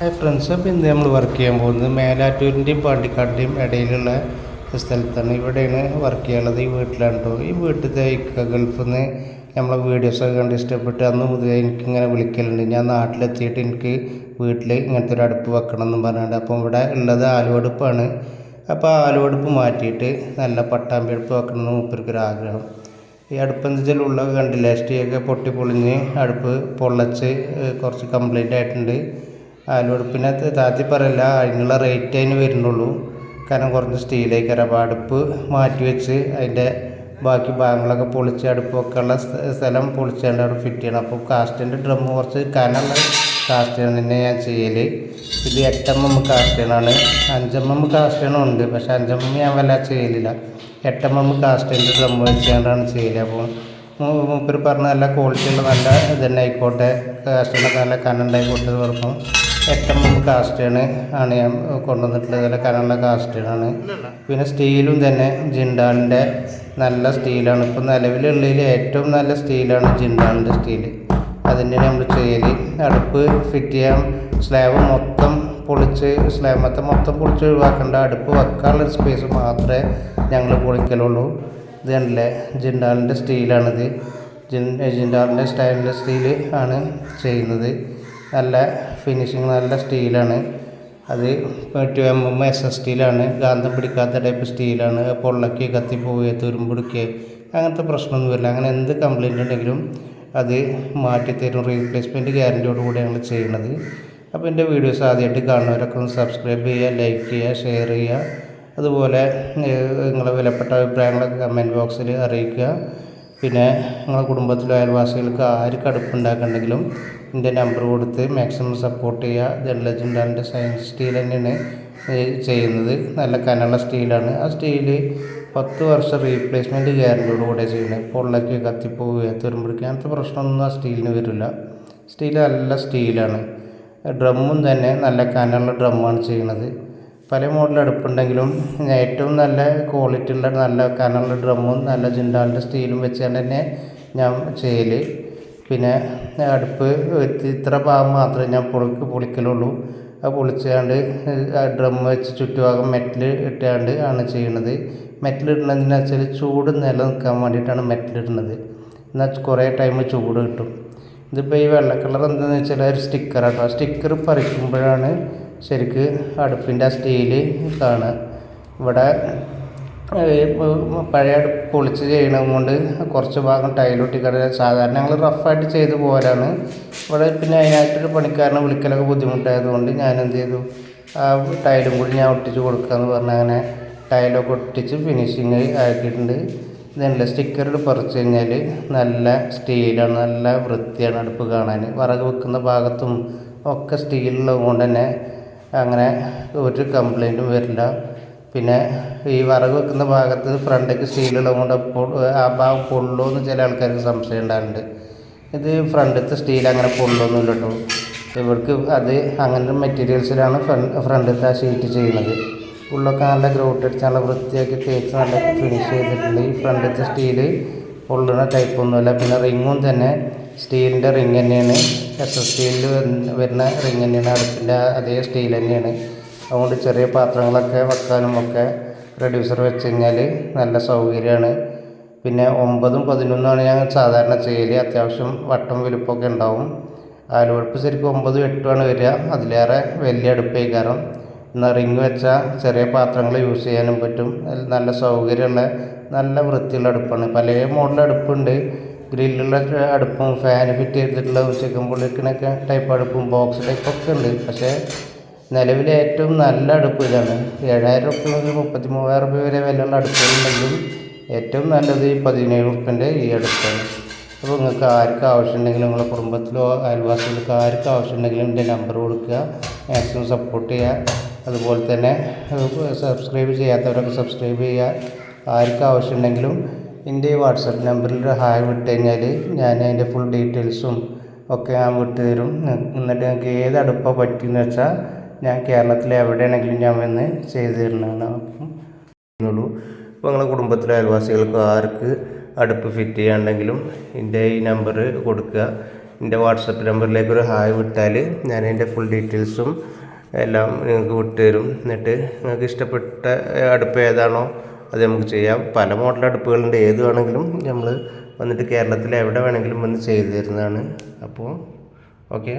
Hi friends അപ്പോൾ ഇന്ന് നമ്മൾ വർക്ക് ചെയ്യാൻ പോകുന്നത് മേലാറ്റൂരിന്റെയും പാണ്ടിക്കാടിന്റെയും ഇടയിലുള്ള സ്ഥലത്താണ്. ഇവിടെയാണ് വർക്ക് ചെയ്യാനുള്ളത്. ഈ വീട്ടിലാണ് കേട്ടോ ഈ വീട്ടിലത്തെ ഗൾഫിൽ നിന്ന് നമ്മളെ വീഡിയോസൊക്കെ കണ്ട് ഇഷ്ടപ്പെട്ട് അന്ന് മുതൽ എനിക്കിങ്ങനെ വിളിക്കലുണ്ട്. ഞാൻ നാട്ടിലെത്തിയിട്ട് എനിക്ക് വീട്ടിൽ ഇങ്ങനത്തെ ഒരു അടുപ്പ് വെക്കണം എന്നും പറഞ്ഞിട്ട്. അപ്പം ഇവിടെ ഉള്ളത് ആലുവടുപ്പാണ്. അപ്പോൾ ആലുവടുപ്പ് മാറ്റിയിട്ട് നല്ല പട്ടാമ്പി അടുപ്പ് വെക്കണം എന്ന് മൂപ്പർക്കൊരു ആഗ്രഹം. ഈ അടുപ്പ് എന്താ വെച്ചാൽ ഉള്ള കണ്ടില്ല എസ്റ്റിയൊക്കെ പൊട്ടി പൊളിഞ്ഞ് അടുപ്പ് പൊള്ളച്ച് കുറച്ച് കംപ്ലൈന്റ് ആയിട്ടുണ്ട്. ആലുവടുപ്പിനകത്ത് താത്തി പറയില്ല അതിനുള്ള റേറ്റ് അതിന് വരുന്നുള്ളൂ. കാരണം കുറച്ച് സ്റ്റീലേക്കര അടുപ്പ് മാറ്റി വെച്ച് അതിന്റെ ബാക്കി ഭാഗങ്ങളൊക്കെ പൊളിച്ച് അടുപ്പൊക്കെ ഉള്ള സ്ഥ- സ്ഥലം പൊളിച്ചാണ്ട് അവിടെ ഫിറ്റ് ചെയ്യണം. അപ്പോൾ കാസ്റ്റിന്റെ ഡ്രം കുറച്ച് കനമുള്ള കാസ്റ്റാണ് തന്നെ ഞാൻ ചെയ്യൽ ഇത് എട്ട് എം എം കാസ്റ്റേണാണ് അഞ്ചം എം കാസ്റ്റേണും ഉണ്ട്. പക്ഷേ അഞ്ചം എം ഞാൻ വല്ല ചെയ്യലില്ല. എട്ട് എം എം കാസ്റ്റേന്റെ ഡ്രം വെച്ചുകൊണ്ടാണ് ചെയ്യൽ അപ്പോൾ മൂപ്പർ പറഞ്ഞ നല്ല ക്വാളിറ്റിയുള്ള നല്ല ഇതന്നെ തന്നെ ആയിക്കോട്ടെ. കാസ്റ്റേണൊക്കെ നല്ല കനുണ്ടായിക്കോട്ടെ എന്ന് പറഞ്ഞു എട്ടെം എം കാസ്റ്റേണ് ആണ് ഞാൻ കൊണ്ടുവന്നിട്ടുള്ളത്. നല്ല കനുള്ള കാസ്റ്റേണാണ് പിന്നെ സ്റ്റീലും തന്നെ ജിൻഡാളിന്റെ നല്ല സ്റ്റീലാണ്. ഇപ്പം നിലവിലുള്ളതിൽ ഏറ്റവും നല്ല സ്റ്റീലാണ് ജിൻഡാളിന്റെ സ്റ്റീൽ അതിന്റെ നമ്മൾ ചെയ്യൽ അടുപ്പ് ഫിറ്റ് ചെയ്യാൻ സ്ലാബ് മൊത്തം പൊളിച്ച് സ്ലാബത്തെ മൊത്തം പൊളിച്ച് ഒഴിവാക്കേണ്ട അടുപ്പ് വെക്കാനുള്ള സ്പേസ് മാത്രമേ ഞങ്ങൾ പൊളിക്കലുള്ളൂ. ഇത് കണ്ടില്ലേ? ജിൻഡാളിന്റെ സ്റ്റീലാണിത്. ജിൻ ജിൻഡാളിന്റെ സ്റ്റൈൻലെസ് സ്റ്റീൽ ആണ് ചെയ്യുന്നത്. നല്ല ഫിനിഷിങ് നല്ല സ്റ്റീലാണ് അത് two M M S S സ്റ്റീലാണ് ഗാന്ധം പിടിക്കാത്ത ടൈപ്പ് സ്റ്റീലാണ് പൊള്ളക്കി കത്തിപ്പോവുക തുരുമ്പെടുക്കുക അങ്ങനത്തെ പ്രശ്നമൊന്നും വരില്ല. അങ്ങനെ എന്ത് കംപ്ലയിന്റ് ഉണ്ടെങ്കിലും അത് മാറ്റിത്തരും റീപ്ലേസ്മെന്റ് ഗ്യാരന്റിയോട് കൂടി ഞങ്ങൾ ചെയ്യുന്നത്. അപ്പോൾ എന്റെ വീഡിയോസ് ആദ്യമായിട്ട് കാണുന്നവരൊക്കെ ഒന്ന് സബ്സ്ക്രൈബ് ചെയ്യുക ലൈക്ക് ചെയ്യുക ഷെയർ ചെയ്യുക. അതുപോലെ നിങ്ങളെ വിലപ്പെട്ട അഭിപ്രായങ്ങളൊക്കെ കമന്റ് ബോക്സിൽ അറിയിക്കുക. പിന്നെ നിങ്ങളുടെ കുടുംബത്തിലെ അയൽവാസികൾക്ക് ആർക്ക് അടുപ്പുണ്ടാക്കുന്നുണ്ടെങ്കിലും എന്റെ നമ്പർ കൊടുത്ത് മാക്സിമം സപ്പോർട്ട് ചെയ്യുക. ജനലജുണ്ടാലിന്റെ സയൻസ് സ്റ്റീൽ തന്നെയാണ്. ചെയ്യുന്നത്. നല്ല കനമുള്ള സ്റ്റീലാണ് ആ സ്റ്റീൽ പത്ത് വർഷം റീപ്ലേസ്മെന്റ് ഗ്യാരന്റിയോട് കൂടെ ചെയ്യുന്നത്. പൊള്ളയ്ക്ക് കത്തിപ്പോവുക. തുരുമ്പെടുക്കുക അങ്ങനത്തെ പ്രശ്നമൊന്നും ആ സ്റ്റീലിന് വരില്ല. സ്റ്റീൽ നല്ല സ്റ്റീലാണ് ഡ്രമ്മും തന്നെ നല്ല കനമുള്ള ഡ്രമ്മാണ് ചെയ്യുന്നത്. പല മോഡൽ അടുപ്പുണ്ടെങ്കിലും ഏറ്റവും നല്ല ക്വാളിറ്റി ഉള്ള നല്ല കനമുള്ള ഡ്രമ്മും നല്ല ജിൻഡാലിന്റെ സ്റ്റീലും വെച്ചുകൊണ്ട് തന്നെ ഞാൻ ചെയ്യൽ പിന്നെ അടുപ്പ് ഇത് ഇത്ര ഭാഗം മാത്രമേ ഞാൻ പൊളിക്ക് പൊളിക്കലുള്ളൂ. അത് പൊളിച്ചാണ്ട് ഡ്രം വെച്ച് ചുറ്റുഭാഗം മെറ്റൽ ഇട്ടാണ്ട് ആണ് ചെയ്യണത്. മെറ്റൽ ഇടുന്നതെന്ന് വെച്ചാൽ ചൂട് നിലനിൽക്കാൻ വേണ്ടിയിട്ടാണ് മെറ്റൽ ഇടുന്നത്. എന്നാൽ കുറേ ടൈം ചൂട് കിട്ടും. ഇതിപ്പോൾ ഈ വെള്ള കളർ എന്താണെന്ന് വെച്ചാൽ ഒരു സ്റ്റിക്കറാണ് കേട്ടോ സ്റ്റിക്കർ പറിക്കുമ്പോഴാണ് ശരിക്ക് അടുപ്പിന്റെ ആ സ്റ്റീൽ ഇതാണ്. ഇവിടെ പഴയ പൊളിച്ച് ചെയ്യണത് കൊണ്ട് കുറച്ച് ഭാഗം ടൈലൊട്ടി കട സാധാരണ ഞങ്ങൾ റഫായിട്ട് ചെയ്ത് പോരാണ്. ഇവിടെ പിന്നെ അതിനായിട്ടൊരു പണിക്കാരനെ വിളിക്കലൊക്കെ ബുദ്ധിമുട്ടായതുകൊണ്ട് ഞാൻ എന്ത് ചെയ്തു? ആ ടൈലും കൂടി ഞാൻ ഒട്ടിച്ച് കൊടുക്കാമെന്ന് പറഞ്ഞ് അങ്ങനെ ടൈലൊക്കെ ഒട്ടിച്ച് ഫിനിഷിങ് ആക്കിയിട്ടുണ്ട്. ഇതല്ല സ്റ്റിക്കറിൽ പറിച്ചു കഴിഞ്ഞാൽ നല്ല സ്റ്റീലാണ് നല്ല വൃത്തിയാണ് അടുപ്പ് കാണാൻ വിറക് വെക്കുന്ന ഭാഗത്തും ഒക്കെ സ്റ്റീലുള്ളത് കൊണ്ട് തന്നെ അങ്ങനെ ഒരു കംപ്ലൈന്റും വരില്ല. പിന്നെ ഈ വിറക് വെക്കുന്ന ഭാഗത്ത് ഫ്രണ്ടേക്ക് സ്റ്റീലുള്ളത് കൊണ്ട് ആ ഭാഗം പൊള്ളുമെന്ന് ചില ആൾക്കാർക്ക് സംശയം ഉണ്ടാകുന്നുണ്ട് ഇത് ഫ്രണ്ടത്തെ സ്റ്റീൽ അങ്ങനെ പൊള്ളൊന്നുമില്ല കേട്ടോ. ഇവർക്ക് അത് അങ്ങനത്തെ മെറ്റീരിയൽസിലാണ് ഫ്രണ്ട് ഫ്രണ്ടത്തെ ആ ഷീറ്റ് ചെയ്യുന്നത്. ഉള്ളൊക്കെ നല്ല ഗ്രൗട്ട് അടിച്ച് നല്ല വൃത്തിയാക്കി തേച്ച് നല്ല ഫിനിഷ് ചെയ്തിട്ടുണ്ട്. ഈ ഫ്രണ്ടത്തെ സ്റ്റീൽ പൊള്ളുന്ന ടൈപ്പൊന്നുമില്ല പിന്നെ റിങ്ങും തന്നെ സ്റ്റീലിന്റെ റിങ് തന്നെയാണ്. എസ് എസ് സ്റ്റീലിൽ വരുന്ന റിങ് തന്നെയാണ് അടുപ്പിന്റെ അതേ സ്റ്റീൽ തന്നെയാണ്. അതുകൊണ്ട് ചെറിയ പാത്രങ്ങളൊക്കെ വെക്കാനും ഒക്കെ റെഡ്യൂസർ വെച്ച് കഴിഞ്ഞാൽ നല്ല സൗകര്യമാണ്. പിന്നെ ഒമ്പതും പതിനൊന്നുമാണ് ഞാൻ സാധാരണ ചെയ്യൽ അത്യാവശ്യം വട്ടം വലുപ്പമൊക്കെ ഉണ്ടാവും. ആലുവടുപ്പ് ശരിക്കും ഒമ്പതും എട്ടുമാണ് വരിക. അതിലേറെ വലിയ അടുപ്പേ കാരണം എന്നാൽ റിങ് വെച്ചാൽ ചെറിയ പാത്രങ്ങൾ യൂസ് ചെയ്യാനും പറ്റും. നല്ല സൗകര്യമുള്ള നല്ല വൃത്തിയുള്ള അടുപ്പാണ്. പല മോഡൽ അടുപ്പുണ്ട്. ഗ്രില്ലുള്ള അടുപ്പും ഫാൻ ഫിറ്റ് ചെയ്തിട്ടുള്ള ചിക്കൻ പൊള്ളിക്കണൊക്കെ ടൈപ്പ് അടുപ്പും ബോക്സ് ടൈപ്പൊക്കെ ഉണ്ട്. പക്ഷേ നിലവിലെ ഏറ്റവും നല്ല അടുപ്പ് ഇതാണ്. ഏഴായിരം റുപ്യ മുതൽ മുപ്പത്തി മൂവായിരം റുപ്യ വരെ വിലയുള്ള അടുപ്പുകളുണ്ടെങ്കിലും ഏറ്റവും നല്ലത് ഈ പതിനേഴ് റുപ്യന്റെ ഈ അടുപ്പാണ്. അപ്പോൾ നിങ്ങൾക്ക് ആർക്ക് ആവശ്യമുണ്ടെങ്കിലും നിങ്ങളുടെ കുടുംബത്തിലോ അയൽവാസികൾക്ക് ആർക്ക് ആവശ്യമുണ്ടെങ്കിലും എന്റെ നമ്പർ കൊടുക്കുക. മാക്സിമം സപ്പോർട്ട് ചെയ്യുക. അതുപോലെ തന്നെ സബ്സ്ക്രൈബ് ചെയ്യാത്തവരൊക്കെ സബ്സ്ക്രൈബ് ചെയ്യുക. ആർക്ക് ആവശ്യമുണ്ടെങ്കിലും എന്റെ വാട്സപ്പ് നമ്പറിൽ ഒരു ഹായ് വിട്ട് കഴിഞ്ഞാൽ ഞാൻ അതിന്റെ ഫുൾ ഡീറ്റെയിൽസും ഒക്കെ ഞാൻ വിട്ട് തരും. എന്നിട്ട് നിങ്ങൾക്ക് ഏത് അടുപ്പാണ് പറ്റിയെന്ന് വെച്ചാൽ ഞാൻ കേരളത്തിലെ എവിടെയാണെങ്കിലും ഞാൻ വന്ന് ചെയ്തു തരുന്നതാണ്. അപ്പം അപ്പോൾ നിങ്ങളുടെ കുടുംബത്തിലെ അയൽവാസികൾക്ക് ആർക്ക് അടുപ്പ് ഫിറ്റ് ചെയ്യാണ്ടെങ്കിലും എന്റെ ഈ നമ്പർ കൊടുക്കുക. എന്റെ വാട്സപ്പ് നമ്പറിലേക്ക് ഒരു ഹായ് വിട്ടാൽ ഞാൻ അതിന്റെ ഫുൾ ഡീറ്റെയിൽസും എല്ലാം നിങ്ങൾക്ക് വിട്ടുതരും എന്നിട്ട് നിങ്ങൾക്ക് ഇഷ്ടപ്പെട്ട അടുപ്പ് ഏതാണോ അത് നമുക്ക് ചെയ്യാം. പല മോഡൽ അടുപ്പുകളുണ്ട്. ഏത് വേണമെങ്കിലും നമ്മൾ വന്നിട്ട് കേരളത്തിൽ എവിടെ വേണമെങ്കിലും വന്ന് ചെയ്തു തരുന്നതാണ്. അപ്പോൾ ഓക്കെ